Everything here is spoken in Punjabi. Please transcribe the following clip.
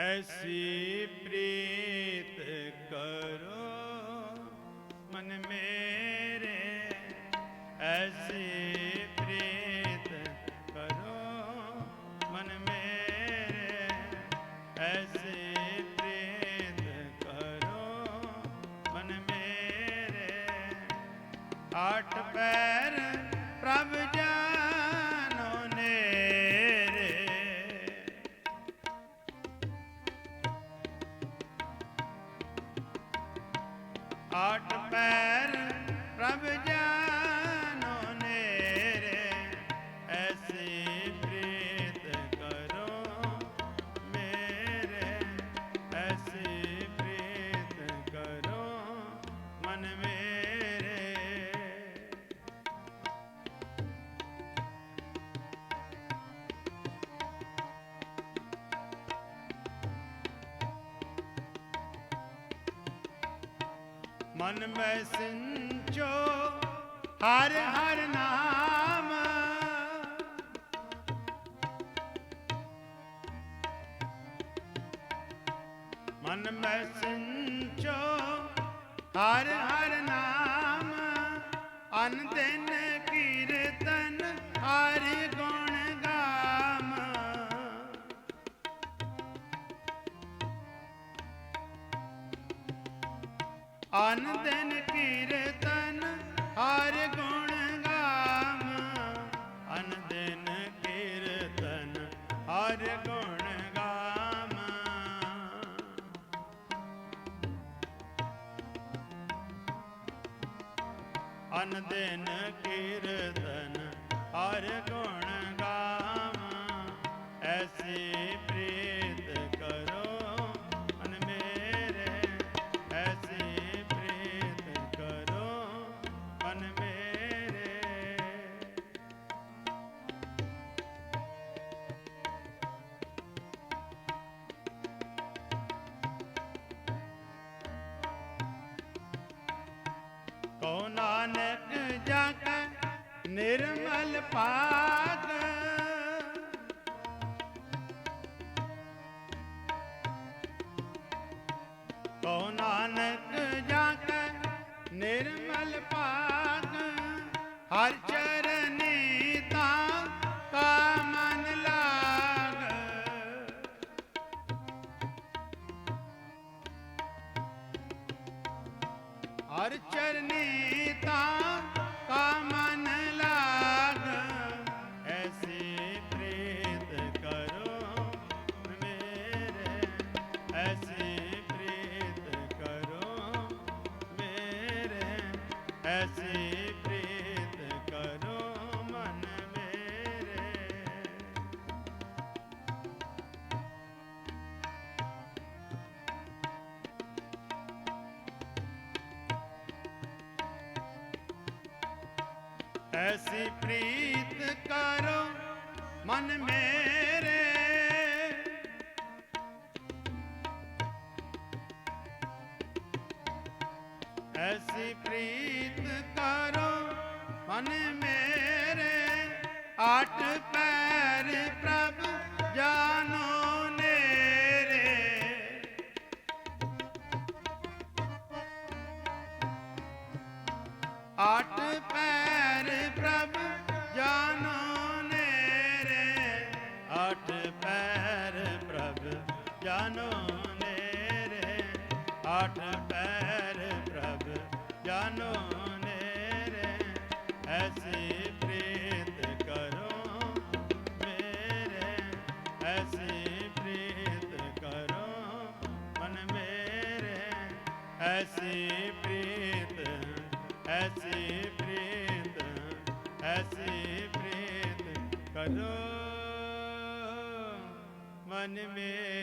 ਐਸੀ ਪ੍ਰੀਤ ਕਰੋ ਮਨ ਮੇਰੇ ਐਸੀ ਪ੍ਰੀਤ ਕਰੋ ਮਨ ਮੇਰੇ ਐਸੀ ਪ੍ਰੀਤ ਕਰੋ ਮਨ ਮੇਰੇ ਆਠ ਪੈਰ ਪ੍ਰਭ ਆਠ ਪੈਰ ਪ੍ਰਭ ਜਾਨੋ ਮਨ ਮੈਂ ਸਿੰਚੋ, ਹਰ ਹਰ ਨਾਮ। ਮਨ ਮੈਂ ਸਿੰਚੋ, ਹਰ ਹਰ ਨਾਮ। ਅਨ ਦਿਨ ਕੀਰਤਨ ਹਰ ਅਨ ਕੀਰਤਨ, ਹਰ ਗੁਣ ਗਾਮ। ਅਨ ਦਿਨ ਕੀਰਤਨ, ਹਰ ਗੁਣ ਗਾਮ। ਅਨ ਕੀਰਤਨ, ਹਰ ਗੁਣ ਗਾਮ। ਐਸੀ ਨਿਰਮਲ ਪਾਕ ਕੋ ਨਾਨਕ ਜਗ ਨਿਰਮਲ ਪਾਕ ਹਰ ਚਰਨੀ ਤਾਂ ਕਾ ਮਨ ਲਾਗ। ਹਰ ਚਰਨੀ ਤਾਂ ਐਸੇ ਪ੍ਰੀਤ ਕਰੋ ਮੇਰੇ ਐਸੇ ਪ੍ਰੀਤ ਕਰੋ ਮਨ ਮੇਰੇ ਐਸੀ ਪ੍ਰੀਤ ਕਰੋ ਮਨ ਮੇਰੇ ਐਸੀ ਪ੍ਰੀਤ ਕਰੋ, ਮਨ ਮੇਰੇ ਆਠ ਪੈਰ ਪ੍ਰਭ ਜਾਨੋ ਨੇਰੇ। ਆਠ ਪੈਰ ਪ੍ਰਭ ਜਾਨੋ ਨੇਰੇ। ਆਠ ਪੈਰ ਪ੍ਰਭ ਜਾਨੋ ਨੇਰੇ। ਆਠ ਪੈਰ ਜਾਨੋ ਨੇਰੇ ਐਸੀ ਪ੍ਰੀਤ ਕਰੋ ਮੇਰੇ, ਐਸੀ ਪ੍ਰੀਤ ਕਰੋ ਮਨ ਮੇਰੇ, ਐਸੀ ਪ੍ਰੀਤ ਐਸੀ ਪ੍ਰੀਤ ਐਸੀ ਪ੍ਰੀਤ ਕਰੋ ਮਨ ਮੇਰੇ